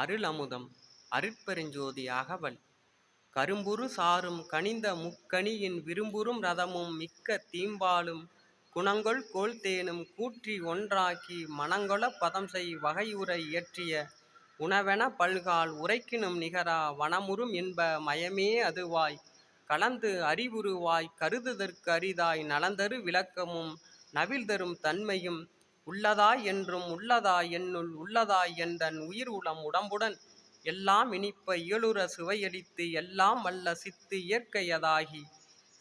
அருள் அமுதம் அருட்பெருஞ்சோதி அகவல் கரும்புரு சாரும் கனிந்த முக்கணியின் விரும்புறும் ரதமும் மிக்க தீம்பாலும் குணங்கொள் கோல் தேனும் கூற்றி ஒன்றாக்கி மனங்கொள பதம் செய் வகையுற இயற்றிய உணவென பல்கால் உரைக்கினும் நிகரா வனமுறும் என்ப மயமே அதுவாய். கலந்து அறிவுருவாய் கருதுதற்கு அரிதாய் நலந்தரு விளக்கமும் நவில்தரும் தன்மையும் உள்ளதாய் என்றும் உள்ளதாய் என்னுள் உள்ளதாய் என்றன் உயிர் உளம் உடம்புடன் எல்லாம் இனிப்ப இயலுற சுவையடித்து எல்லாம் வல்ல சித்து இயற்கையதாகி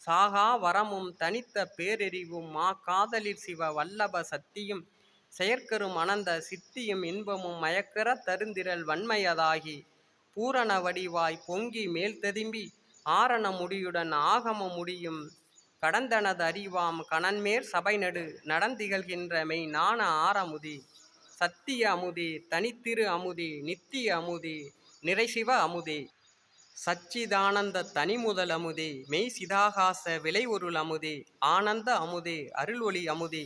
சாகா வரமும் தனித்த பேரெறிவும் மா காதலிர் சிவ வல்லப சக்தியும் செயற்கரும் அனந்த சித்தியும் இன்பமும் மயக்கர தருந்திரல் வன்மையதாகி பூரண வடிவாய் பொங்கி மேல் ததும்பி ஆரண முடியுடன் ஆகம முடியும் கடந்தனது அறிவாம் கணன்மேற் சபைநடு நடந்திகழ்கின்ற மெய் ஞான ஆரமுதி சத்திய அமுதி தனித்திரு அமுதி நித்திய அமுதி நிறைசிவ அமுதி. சச்சிதானந்த தனிமுதல் அமுதி மெய் சிதாகாச விளைவொருள் அமுதி ஆனந்த அமுதி அருள் ஒளி அமுதி.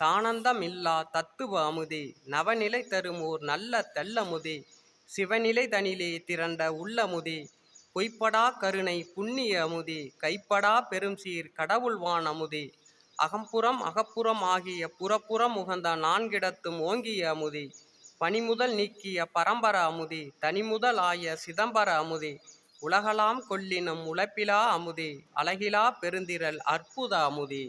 தானந்தம் இல்லா தத்துவ அமுதி நவநிலை தரும் ஓர் நல்ல தெல்லமுதி சிவநிலை தனிலே திரண்ட உள்ளமுதி. பொய்ப்படா கருணை புண்ணிய அமுதி கைப்படா பெரும் சீர் கடவுள்வான் அமுதி. அகம்புறம் அகப்புறம் ஆகிய புறப்புறம் உகந்த நான்கிடத்தும் ஓங்கிய அமுதி. பனிமுதல் நீக்கிய பரம்பர அமுதி தனிமுதல் ஆய சிதம்பர அமுதி. உலகலாம் கொள்ளினும் உழப்பிலா அமுதி அழகிலா பெருந்திரல் அற்புத அமுதி.